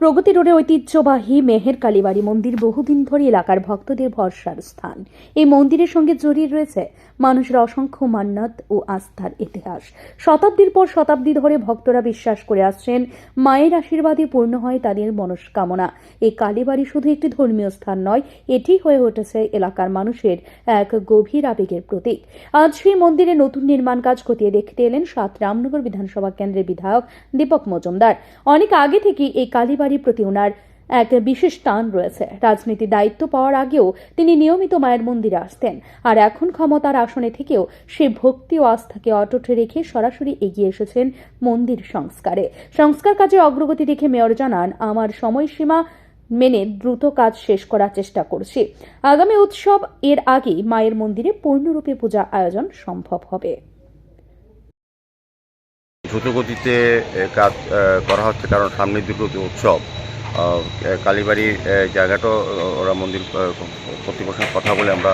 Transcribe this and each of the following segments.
প্রগতি রোডে ঐতিহ্যবাহী মেহের কালীবাড়ি মন্দির বহুদিন ধরে এলাকার ভক্তদের ভরসার স্থান। এই মন্দিরের সঙ্গে জড়িয়ে রয়েছে মানুষের অসংখ্য মান্নাত ও আস্থার ইতিহাস। শতাব্দীর পর শতাব্দী ধরে ভক্তরা বিশ্বাস করে আসছেন, মায়ের আশীর্বাদে পূর্ণ হয় তাদের মনস্কামনা। এই কালীবাড়ি শুধু একটি ধর্মীয় স্থান নয়, এটি হয়ে উঠেছে এলাকার মানুষের এক গভীর আবেগের প্রতীক। আজ সেই মন্দিরে নতুন নির্মাণ কাজ খতিয়ে দেখতে এলেন সাত রামনগর বিধানসভা কেন্দ্রের বিধায়ক দীপক মজুমদার। অনেক আগে থেকেই এই কালীবাড়ির প্রতি ওনার এক বিশেষ টান রয়েছে। রাজনীতি দায়িত্ব পাওয়ার আগেও তিনি নিয়মিত মায়ের মন্দিরে আসতেন। আর এখন ক্ষমতার আসনে থেকেও সে ভক্তি ও আস্থাকে অটুট রেখে সরাসরি এগিয়ে এসেছেন মন্দির সংস্কারে। সংস্কার কাজে অগ্রগতি দেখে মেয়র জানান, আমার সময়সীমা মেনে দ্রুত কাজ শেষ করার চেষ্টা করছি। আগামী উৎসব এর আগেই মায়ের মন্দিরে পূর্ণরূপে পূজা আয়োজন সম্ভব হবে। দ্রুতগতিতে কাজ করা হচ্ছে, কারণ সামনে দুটো উৎসব। কালীবাড়ির জায়গাটাও ওরা মন্দির কর্তৃপক্ষের কথা বলে আমরা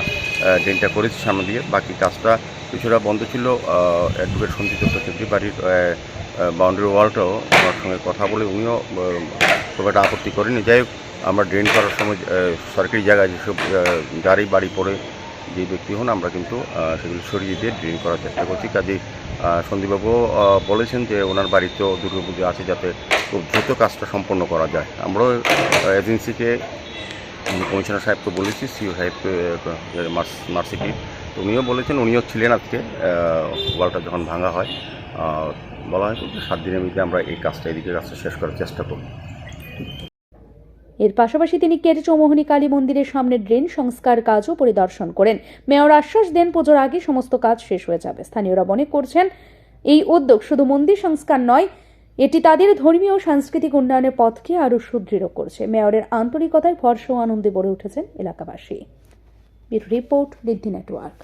ড্রেনটা করেছি সামনে দিয়ে। বাকি কাজটা কিছুটা বন্ধ ছিল অ্যাডভোকেট সঞ্চিত চক্রবর্তী বাড়ির বাউন্ডারি ওয়ালটাও আমার সঙ্গে কথা বলে উনিও খুব একটা আপত্তি করেনি যাই হোক, আমরা ড্রেন করার সময় সরকারি জায়গায় যেসব গাড়ি বাড়ি পড়ে যে ব্যক্তি হন, আমরা কিন্তু সেগুলো সরিয়ে দিয়ে ড্রেন করার চেষ্টা করছি। কাজেই আহ, বলেছেন যে ওনার বাড়িতেও দুর্গাপুজো আছে যাতে খুব দ্রুত কাজটা সম্পন্ন করা যায়। আমরাও এজেন্সিকে কমিশনার সাহেবকে বলেছি সিও সাহেবকে মার্সিকে উনিও বলেছেন উনিও ছিলেন আজকে ওয়ালটা যখন ভাঙা হয় বলা হয় সাত দিনের মধ্যে আমরা এই কাজটা এদিকে কাজটা শেষ করার চেষ্টা করব। এর পাশাপাশি তিনি কেটে চৌমোহনী কালী মন্দিরের সামনে ড্রেন সংস্কার কাজও পরিদর্শন করেন। মেয়র আশ্বাস দেন, পুজোর আগে সমস্ত কাজ শেষ হয়ে যাবে। স্থানীয়রা মনে করছেন, এই উদ্যোগ শুধু মন্দির সংস্কার নয়, এটি তাদের ধর্মীয় সাংস্কৃতিক উন্নয়নের পথকে আরও সুদৃঢ় করছে। মেয়রের আন্তরিকতায় ভরসা ও আনন্দে ভরে উঠেছেন এলাকাবাসী। Report Riddhi network.